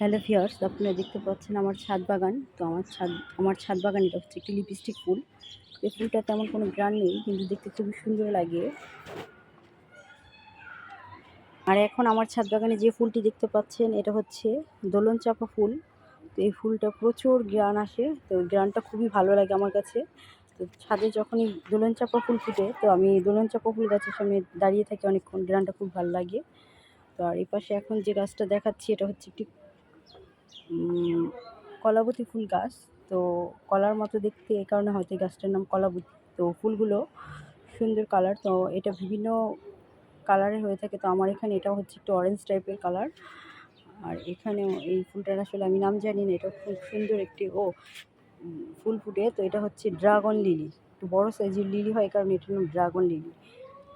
Hello viewers আপনারা দেখতে পাচ্ছেন আমার ছাদ বাগান। তো আমার ছাদ আমার ছাদ বাগান এটা হচ্ছে একটি লিপস্টিক ফুল। এই ফুলটা তেমন কোনো গ্রান নেই, কিন্তু দেখতে খুবই সুন্দর লাগে। আর এখন আমার ছাদ বাগানে যে ফুলটি দেখতে পাচ্ছেন, এটা হচ্ছে দোলন চাপা ফুল। তো এই ফুলটা প্রচুর গ্রান আসে, তো গ্রানটা খুবই ভালো লাগে আমার কাছে। তো ছাদে যখনই দোলন চাপা ফুল ফুটে, তো আমি দোলন চাপা ফুল গাছের সামনে দাঁড়িয়ে থাকি, অনেকক্ষণ গ্রানটা খুব ভালো লাগে। তো আর এই পাশে এখন যে গাছটা দেখাচ্ছি, এটা হচ্ছে একটি কলাবতী ফুল গাছ। তো কলার মতো দেখতে এই কারণে হয়তো এই গাছটার নাম কলাবতী। তো ফুলগুলো সুন্দর কালার তো এটা বিভিন্ন কালারের হয়ে থাকে। তো আমার এখানে এটা হচ্ছে একটু অরেঞ্জ টাইপের কালার আর এখানেও এই ফুলটার আসলে আমি নাম জানি না, এটা খুব সুন্দর একটি, ও ফুল ফুটে। তো এটা হচ্ছে ড্রাগন লিলি একটু বড় সাইজের লিলি হয়, কারণ এটার নাম ড্রাগন লিলি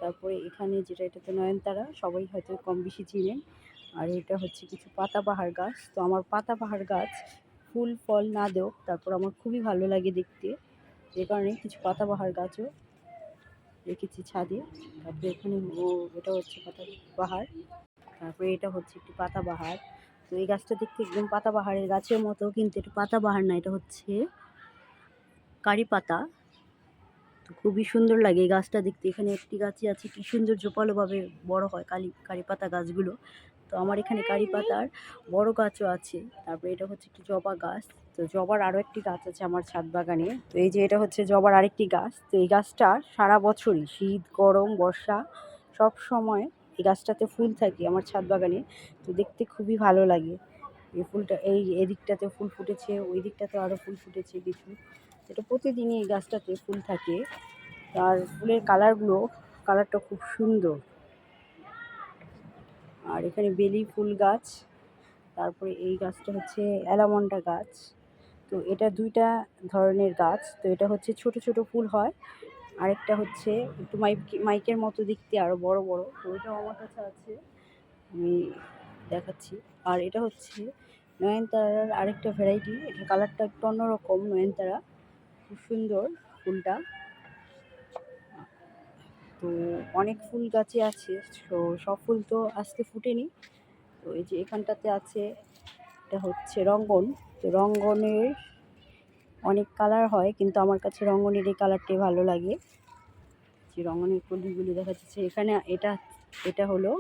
তারপরে এখানে যেটা এটা তো নয়নতারা, সবাই হয়তো কম বেশি চিনেন। আর এটা হচ্ছে কিছু পাতাবাহার গাছ। তো আমার পাতাবাহার গাছ ফুল, ফল না দেও তারপর আমার খুবই ভালো লাগে দেখতে। যে কারণে কিছু পাতাবাহার গাছও রেখেছি ছাদে। তারপরে এখানে এটা হচ্ছে পাতাবাহার। তারপরে এটা হচ্ছে একটি পাতাবাহার। তো এই গাছটা দেখতে একদম পাতাবাহারের গাছের মতো, কিন্তু এটা পাতাবাহার না, এটা হচ্ছে কারি পাতা। তো খুবই সুন্দর লাগে এই গাছটা দেখতে। এখানে একটি গাছই আছে, কি সুন্দর জোপালোভাবে বড় হয় কালি, কারি পাতা গাছগুলো। তো আমার এখানে কারি পাতার বড় গাছও আছে। তারপরে এটা হচ্ছে একটি জবা গাছ। তো জবার আরও একটি গাছ আছে আমার ছাদ বাগানে। তো এই যে এটা হচ্ছে জবার আরেকটি গাছ। তো এই গাছটা সারা বছরই শীত, গরম, বর্ষা সব সময় এই গাছটাতে ফুল থাকে আমার ছাদ বাগানে। তো দেখতে খুবই ভালো লাগে। এই ফুলটা, এই এদিকটাতে ফুল ফুটেছে ওই দিকটাতে আরও ফুল ফুটেছে কিছু। এটা প্রতিদিনই এই গাছটাতে ফুল থাকে। আর ফুলের কালারগুলো, কালারটা খুব সুন্দর। আর এখানে বেলি ফুল গাছ, তারপরে এই গাছটা হচ্ছে অ্যালামন্ডা গাছ। তো এটা দুইটা ধরনের গাছ, তো এটা হচ্ছে ছোট ছোট ফুল হয়। আরেকটা হচ্ছে একটু মাইক, মাইকের মতো দেখতে আরও বড় বড়, তো ওইটাও আমার কাছে আছে। আমি দেখাচ্ছি। আর এটা হচ্ছে নয়নতারার আরেকটা ভ্যারাইটি, এটার কালারটা একটু অন্যরকম নয়নতারা। খুব সুন্দর ফুলটা। তো অনেক ফুল গাছে আছে, তো সব ফুল তো আজকে ফুটেনি। তো এই যে এখানটাতে আছে, এটা হচ্ছে রঙ্গন। তো রঙ্গনের অনেক কালার হয়, কিন্তু আমার কাছে রঙ্গনের এই কালারটাই ভালো লাগে। যে রঙ্গনের কলিগুলি দেখা যাচ্ছে, এখানে এটা এটা হলো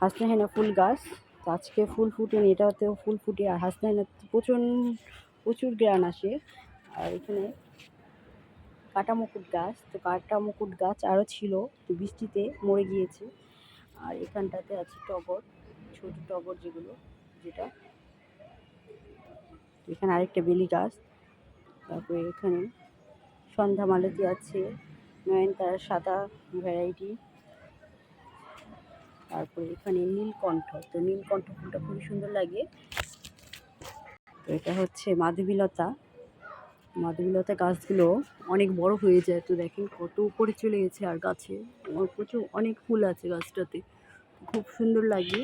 হাসনাহেনা ফুল গাছ। তো আজকে ফুল ফুটেনি, এটাতেও ফুল ফুটে, আর হাসনাহেনা প্রচুর প্রচুর গ্রান আসে। আর এখানে কাটা মুকুট গাছ। তো কাটা মুকুট গাছ আরও ছিল, তো বৃষ্টিতে মরে গিয়েছে। আর এখানটাতে আছে টগর, ছোট টগর যেগুলো, যেটা। এখানে আরেকটা বেলি গাছ। তারপরে এখানে সন্ধ্যা মালতী আছে, নয়নতারা সাদা ভ্যারাইটি তারপরে এখানে নীলকণ্ঠ, তো নীলকণ্ঠ ফুলটা খুবই সুন্দর লাগে। তো এটা হচ্ছে মাধবীলতা। মাধবীলতা গাছগুলো অনেক বড় হয়ে যায়। তো দেখেন কত উপরে চলে গেছে আর গাছে। আমার প্রচুর অনেক ফুল আছে গাছটাতে। খুব সুন্দর লাগে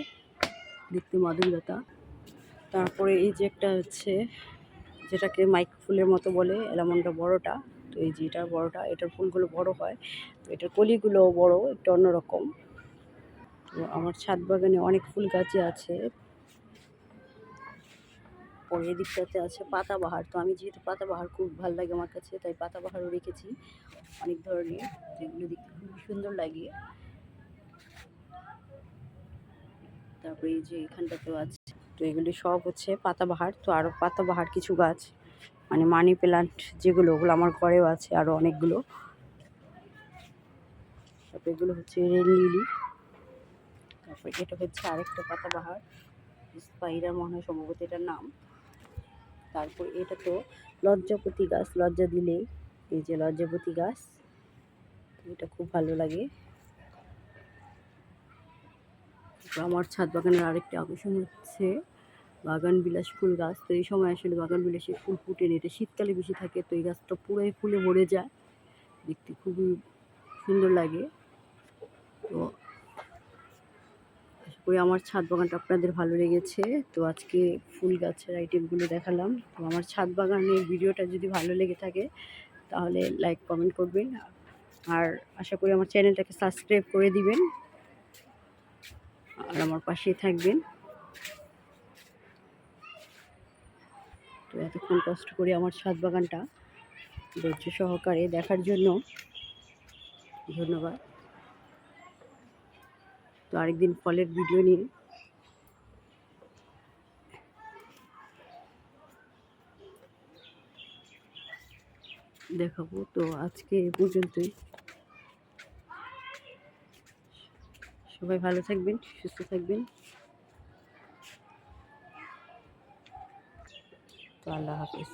দেখতে মাধবীলতা তারপরে এই যে একটা হচ্ছে, যেটাকে মাইক ফুলের মতো বলে এলামনটা বড়টা। তো এই যে এটা বড়টা, এটার ফুলগুলো বড় হয়। তো এটার কলিগুলো বড়, একটু অন্যরকম। তো আমার ছাদ বাগানে অনেক ফুল গাছই আছে। পরে এদিকটাতে আছে পাতাবাহার। তো আমি যেহেতু পাতাবাহার খুব ভালো লাগে আমার কাছে, তাই পাতাবাহারও রেখেছি অনেক ধরনের যেগুলো দেখতে খুব সুন্দর লাগে। তারপরে এই যে এখানটাতেও আছে। তো এগুলি সব হচ্ছে পাতাবাহার, তো আরও পাতাবাহার কিছু গাছ মানে মানি প্লান্ট যেগুলো, ওগুলো আমার ঘরেও আছে আরও অনেকগুলো। তারপরে এগুলো হচ্ছে রেল লিলি। তারপরে এটা হচ্ছে আরেকটা পাতাবাহার স্পাইরা মনে হয় সম্ভবত এটার নাম। তারপর এটা তো লজ্জাপতি গাছ, লজ্জা দিলেই এই যে লজ্জাপতি গাছ, এটা খুব ভালো লাগে। আমার ছাদ বাগানের আরেকটা আকর্ষণ হচ্ছে বাগান বিলাস ফুল গাছ। তো এই সময় আসলে বাগান বিলাসের ফুল ফুটে এটা শীতকালে বেশি থাকে, তো এই গাছটা পুরোই ফুলে ভরে যায়। দেখতে খুবই সুন্দর লাগে। তো করি আমার ছাদ বাগানটা আপনাদের ভালো লেগেছে। তো আজকে ফুল গাছের আইটেমগুলো দেখালাম। তো আমার ছাদ বাগানের ভিডিওটা যদি ভালো লেগে থাকে, তাহলে লাইক কমেন্ট করবেন। আর আশা করি আমার চ্যানেলটাকে সাবস্ক্রাইব করে দিবেন। আর আমার পাশেই থাকবেন। তো এতক্ষণ কষ্ট করে আমার ছাদ বাগানটা ধৈর্য সহকারে দেখার জন্য ধন্যবাদ। তো আরেকদিন ফলের ভিডিও নিয়ে। দেখাবো, তো আজকে এ পর্যন্তই। সবাই ভালো থাকবেন, সুস্থ থাকবেন। তো আল্লাহ হাফিজ।